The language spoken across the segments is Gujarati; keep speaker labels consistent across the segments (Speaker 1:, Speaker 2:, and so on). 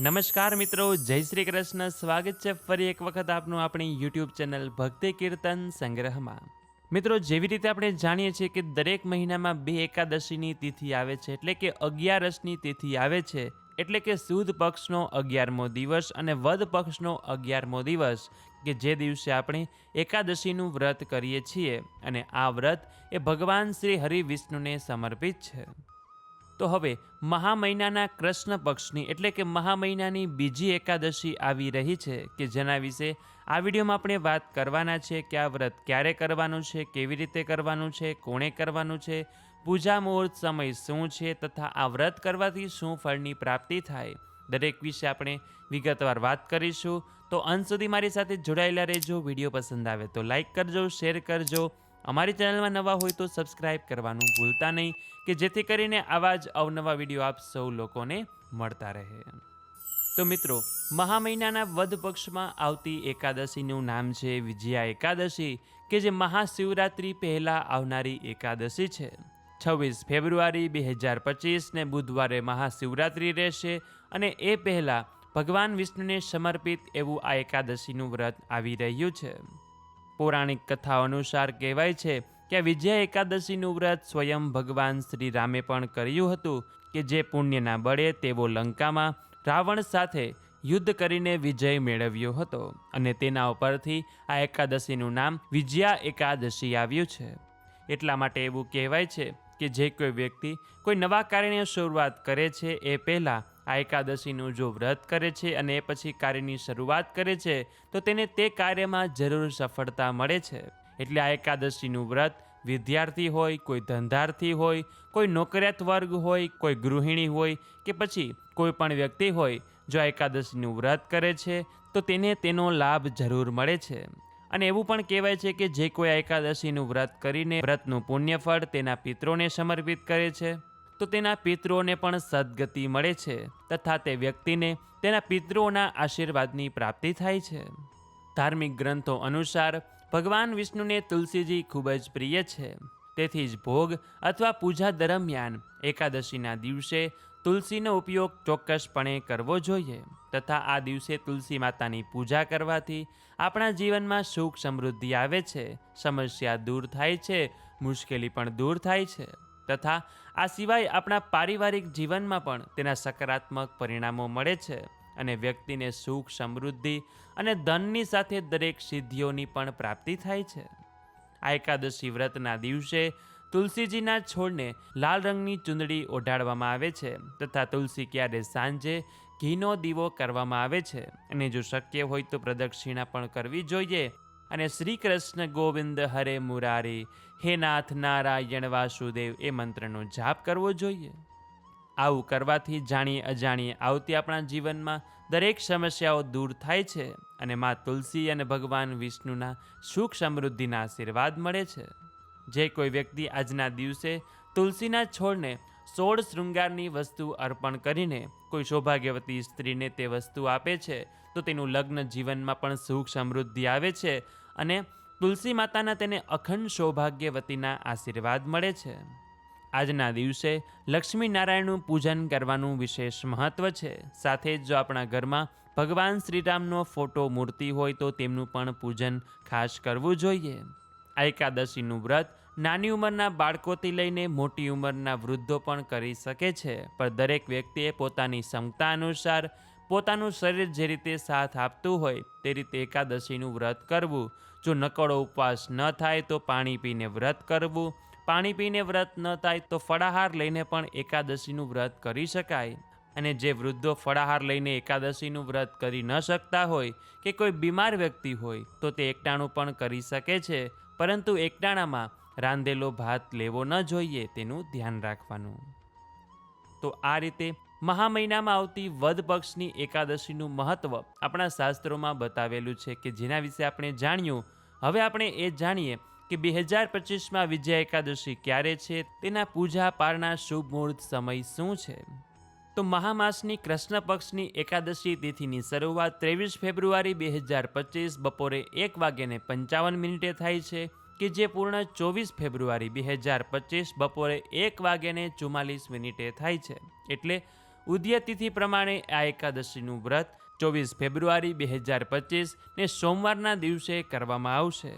Speaker 1: નમસ્કાર મિત્રો, જય શ્રી કૃષ્ણ. સ્વાગત છે ફરી એક વખત આપનું આપણી યુટ્યુબ ચેનલ ભક્તિ કીર્તન સંગ્રહમાં. મિત્રો, જેવી રીતે આપણે જાણીએ છીએ કે દરેક મહિનામાં બે એકાદશીની તિથિ આવે છે, એટલે કે અગિયારસની તિથિ આવે છે, એટલે કે સુદ પક્ષનો અગિયારમો દિવસ અને વદ પક્ષનો અગિયારમો દિવસ, કે જે દિવસે આપણે એકાદશીનું વ્રત કરીએ છીએ. અને આ વ્રત એ ભગવાન શ્રી હરિ વિષ્ણુને સમર્પિત છે. તો હવે મહા મહિનાના કૃષ્ણ પક્ષની એટલે કે મહા મહિનાની બીજી એકાદશી આવી રહી છે કે જેના વિશે આ વિડીયોમાં આપણે વાત કરવાના છે કે આ વ્રત ક્યારે કરવાનું છે, કેવી રીતે કરવાનું છે, કોણે કરવાનું છે, પૂજા મુહૂર્ત સમય શું છે તથા આ વ્રત કરવાથી શું ફળની પ્રાપ્તિ થાય, દરેક વિશે આપણે વિગતવાર વાત કરીશું. તો અંત સુધી મારી સાથે જોડાયેલા રહેજો. વીડિયો પસંદ આવે તો લાઈક કરજો, શેર કરજો. અમારી ચેનલમાં નવા હોય તો સબસ્ક્રાઇબ કરવાનું ભૂલતા નહીં, કે જેથી કરીને આવા જ અવનવા વીડિયો આપ સૌ લોકોને મળતા રહે. તો મિત્રો મહા મહિનાના વધ પક્ષમાં આવતી એકાદશીનું નામ છે વિજયા એકાદશી, કે જે મહાશિવરાત્રિ પહેલાં આવનારી એકાદશી છે. છવ્વીસ ફેબ્રુઆરી બે હજાર પચીસને બુધવારે મહાશિવરાત્રિ રહેશે અને એ પહેલાં ભગવાન વિષ્ણુને સમર્પિત એવું આ એકાદશીનું વ્રત આવી રહ્યું છે. પૌરાણિક કથા અનુસાર કહેવાય છે કે વિજય એકાદશીનું વ્રત સ્વયં ભગવાન શ્રી રામે પણ કર્યું હતું કે જે પુણ્યના બળે તેઓ લંકામાં રાવણ સાથે યુદ્ધ કરીને વિજય મેળવ્યો હતો અને તેના ઉપરથી આ એકાદશીનું નામ વિજયા એકાદશી આવ્યું છે. એટલા માટે એવું કહેવાય છે કે જે કોઈ વ્યક્તિ કોઈ નવા કાર્યની શરૂઆત કરે છે એ પહેલાં આ એકાદશીનું જો વ્રત કરે છે અને એ પછી કાર્યની શરૂઆત કરે છે, તો તેને તે કાર્યમાં જરૂર સફળતા મળે છે. એટલે આ એકાદશીનું વ્રત વિદ્યાર્થી હોય, કોઈ ધંધાર્થી હોય, કોઈ નોકરિયાત વર્ગ હોય, કોઈ ગૃહિણી હોય કે પછી કોઈ પણ વ્યક્તિ હોય, જો આ એકાદશીનું વ્રત કરે છે, તો તેને તેનો લાભ જરૂર મળે છે. અને એવું પણ કહેવાય છે કે જે કોઈ એકાદશીનું વ્રત કરીને વ્રતનું પુણ્યફળ તેના પિત્રોને સમર્પિત કરે છે. તો તેના પિતૃઓને પણ સદગતિ મળે છે તથા તે વ્યક્તિને તેના પિતૃઓના આશીર્વાદની પ્રાપ્તિ થાય છે. ધાર્મિક ગ્રંથો અનુસાર ભગવાન વિષ્ણુને તુલસીજી ખૂબ જ પ્રિય છે. તેથી જ ભોગ અથવા પૂજા દરમિયાન એકાદશીના દિવસે તુલસીનો ઉપયોગ ચોક્કસપણે કરવો જોઈએ તથા આ દિવસે તુલસી માતાની પૂજા કરવાથી આપણા જીવનમાં સુખ સમૃદ્ધિ આવે છે, સમસ્યા દૂર થાય છે, મુશ્કેલી પણ દૂર થાય છે. તથા આ સિવાય આપણા પારિવારિક જીવનમાં પણ તેના સકારાત્મક પરિણામો મળે છે અને વ્યક્તિને સુખ, સમૃદ્ધિ અને ધનની સાથે દરેક સિદ્ધિઓની પણ પ્રાપ્તિ થાય છે. આ એકાદશી વ્રતના દિવસે તુલસીજીના છોડને લાલ રંગની ચૂંદડી ઓઢાડવામાં આવે છે તથા તુલસી ક્યારે સાંજે ઘીનો દીવો કરવામાં આવે છે. અને જો શક્ય હોય તો પ્રદક્ષિણા પણ કરવી જોઈએ અને શ્રી કૃષ્ણ ગોવિંદ હરે મુરારી, હે નાથ નારાયણ વાસુદેવ, એ મંત્રનો જાપ કરવો જોઈએ. આવું કરવાથી જાણીએ અજાણીએ આવતી આપણા જીવનમાં દરેક સમસ્યાઓ દૂર થાય છે અને મા તુલસી અને ભગવાન વિષ્ણુના સુખ સમૃદ્ધિના આશીર્વાદ મળે છે. જે કોઈ વ્યક્તિ આજના દિવસે તુલસીના છોડને સોળ શૃંગારની વસ્તુ અર્પણ કરીને કોઈ સૌભાગ્યવતી સ્ત્રીને તે વસ્તુ આપે છે, તો તેનું લગ્ન જીવનમાં પણ સુખ સમૃદ્ધિ આવે છે અને તુલસી માતાના તેને અખંડ સૌભાગ્યવતીના આશીર્વાદ મળે છે. આજના દિવસે લક્ષ્મી નારાયણનું પૂજન કરવાનું વિશેષ મહત્વ છે. સાથે જ જો આપણા ઘરમાં ભગવાન શ્રીરામનો ફોટો મૂર્તિ હોય તો તેમનું પણ પૂજન ખાસ કરવું જોઈએ. એકાદશીનું વ્રત નાની ઉંમરના બાળકોથી લઈને મોટી ઉંમરના વૃદ્ધો પણ કરી શકે છે. પણ દરેક વ્યક્તિએ પોતાની ક્ષમતા અનુસાર પોતાનું શરીર જે રીતે સાથ આપતું હોય તે રીતે એકાદશીનું વ્રત કરવું. જો નકળો ઉપવાસ ન થાય તો પાણી પીને વ્રત કરવું. પાણી પીને વ્રત ન થાય તો ફળાહાર લઈને પણ એકાદશીનું વ્રત કરી શકાય. અને જે વૃદ્ધો ફળાહાર લઈને એકાદશીનું વ્રત કરી ન શકતા હોય કે કોઈ બીમાર વ્યક્તિ હોય તો તે એકટાણું પણ કરી શકે છે. પરંતુ એકટાણામાં રાંધેલો ભાત લેવો ન જોઈએ તેનું ધ્યાન રાખવાનું. તો આ રીતે મહા મહિનામાં આવતી વદ પક્ષની એકાદશીનું મહત્વ આપણા શાસ્ત્રોમાં બતાવેલું છે કે જેના વિશે આપણે જાણ્યું. હવે આપણે એ જાણીએ કે બે હજાર પચીસમાં વિજયા એકાદશી ક્યારે છે, તેના પૂજા પારના શુભ મુહૂર્ત સમય શું છે? તો મહામાસની કૃષ્ણ પક્ષની એકાદશી તિથિની શરૂઆત ત્રેવીસ ફેબ્રુઆરી બે હજાર પચીસ બપોરે એક વાગ્યાને પંચાવન મિનિટે થાય છે. કે જે પૂર્ણ ચોવીસ ફેબ્રુઆરી બે હજાર પચીસ બપોરે એક વાગ્યાને ચુમ્માલીસ મિનિટે થાય છે. એટલે ઉદયતિથિ પ્રમાણે આ એકાદશીનું વ્રત ચોવીસ ફેબ્રુઆરી બે હજાર પચીસ ને સોમવારના દિવસે કરવામાં આવશે.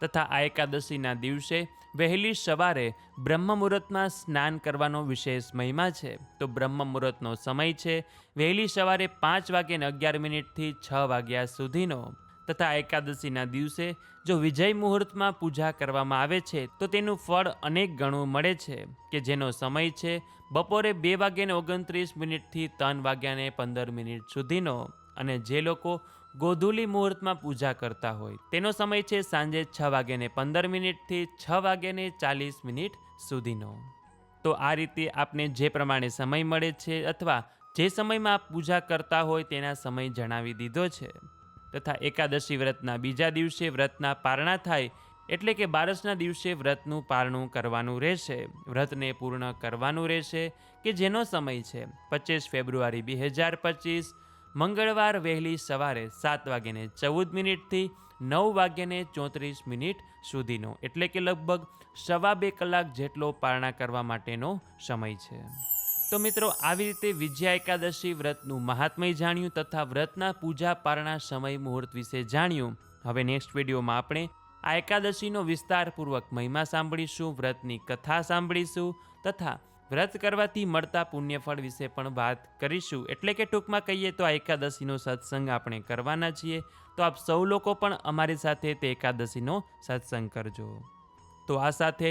Speaker 1: તથા આ એકાદશીના દિવસે વહેલી સવારે બ્રહ્મ મુહૂર્તમાં સ્નાન કરવાનો વિશેષ મહિમા છે. તો બ્રહ્મ મુહૂર્તનો સમય છે વહેલી સવારે પાંચ વાગ્યાને અગિયાર મિનિટથી છ વાગ્યા સુધીનો. તથા એકાદશીના દિવસે જો વિજય મુહૂર્તમાં પૂજા કરવામાં આવે છે, તો તેનું ફળ અનેક ગણું મળે છે, કે જેનો સમય છે બપોરે બે વાગ્યાને ઓગણત્રીસ મિનિટથી ત્રણ વાગ્યાને પંદર મિનિટ સુધીનો. અને જે લોકો ગોધુલી મુહૂર્તમાં પૂજા કરતા હોય, તેનો સમય છે સાંજે છ વાગ્યાને પંદર મિનિટથી છ વાગ્યાને ચાલીસ મિનિટ સુધીનો. તો આ રીતે આપને જે પ્રમાણે સમય મળે છે અથવા જે સમયમાં આપ પૂજા કરતા હોય તેના સમય જણાવી દીધો છે. તથા એકાદશી વ્રતના બીજા દિવસે વ્રતના પારણા થાય એટલે કે બારસના દિવસે વ્રતનું પારણું કરવાનું રહેશે. વ્રતને પૂર્ણ કરવાનું રહેશે કે જેનો સમય છે? પચીસ ફેબ્રુઆરી બે હજાર પચીસ, મંગળવાર વહેલી સવારે સાત વાગ્યાને ચૌદ મિનિટથી નવ વાગ્યાને ચોત્રીસ મિનિટ સુધીનો, એટલે કે લગભગ સવા બે કલાક જેટલો પારણા કરવા માટેનો સમય છે. તો મિત્રો, આવી રીતે વિજયા એકાદશી વ્રતનું મહાત્મય જાણ્યું તથા વ્રતના પૂજા પારણા સમય મુહૂર્ત વિશે જાણ્યું. હવે નેક્સ્ટ વિડીયોમાં આપણે આ એકાદશીનો વિસ્તારપૂર્વક મહિમા સાંભળીશું, વ્રતની કથા સાંભળીશું તથા વ્રત કરવાથી મળતા પુણ્યફળ વિશે પણ વાત કરીશું. એટલે કે ટૂંકમાં કહીએ તો આ એકાદશીનો સત્સંગ આપણે કરવાના છીએ. તો આપ સૌ લોકો પણ અમારી સાથે તે એકાદશીનો સત્સંગ કરજો. તો આ સાથે